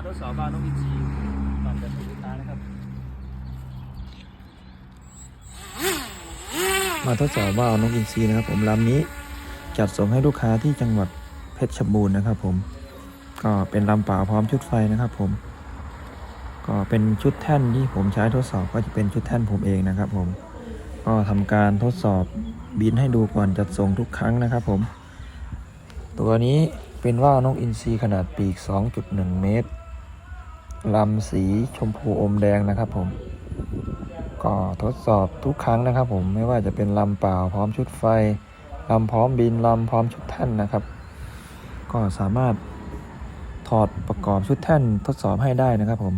มาทดสอบบ้านนกอินทรีก่อนจะถึงลูกค้านะครับ มาทดสอบว่าเอานกอินทรีนะครับ ผมลำนี้จัดส่งให้ลูกค้าที่จังหวัดเพชรบูรณ์นะครับ ผม ก็เป็นลำเปล่าพร้อมชุดไฟนะครับ ผม ก็เป็นชุดแท่นที่ผมใช้ทดสอบก็จะเป็นชุดแท่นผมเองนะครับ ผม ก็ทำการทดสอบบินให้ดูก่อนจัดส่งทุกครั้งนะครับ ผม ตัวนี้เป็นว่าวนกอินทรีขนาดปีก 2.1 เมตร ลำสีชมพูอมแดงนะครับผม ก็ทดสอบทุกครั้งนะครับผมไม่ว่าจะเป็นลำเปล่าพร้อมชุดไฟลำพร้อมบินลำพร้อมชุดแท่นนะครับ ก็สามารถถอดประกอบชุดแท่นทดสอบให้ได้นะครับผม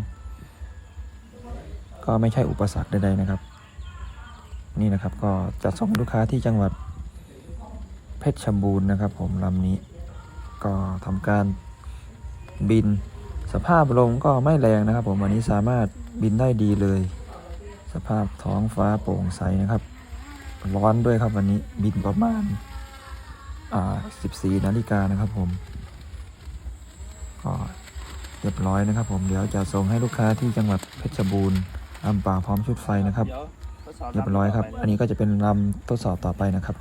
ก็ไม่ใช่อุปสรรคใดๆนะครับ นี่นะครับก็จะส่งลูกค้าที่จังหวัดเพชรบูรณ์นะครับ ผมลำนี้ ก็ทำการบิน สภาพลมก็ไม่แรงนะครับ ผมวันนี้สามารถบินได้ดีเลย สภาพท้องฟ้าโปร่งใสนะครับ ร้อนด้วยครับวันนี้บินประมาณอ่า14นาฬิกานะครับผมก็เรียบร้อยนะครับ ผมเดี๋ยวจะส่งให้ลูกค้าที่จังหวัดเพชรบูรณ์ลำป่าพร้อมชุดไฟนะครับ เรียบร้อยครับ อันนี้ก็จะเป็นลำทดสอบต่อไปนะครับ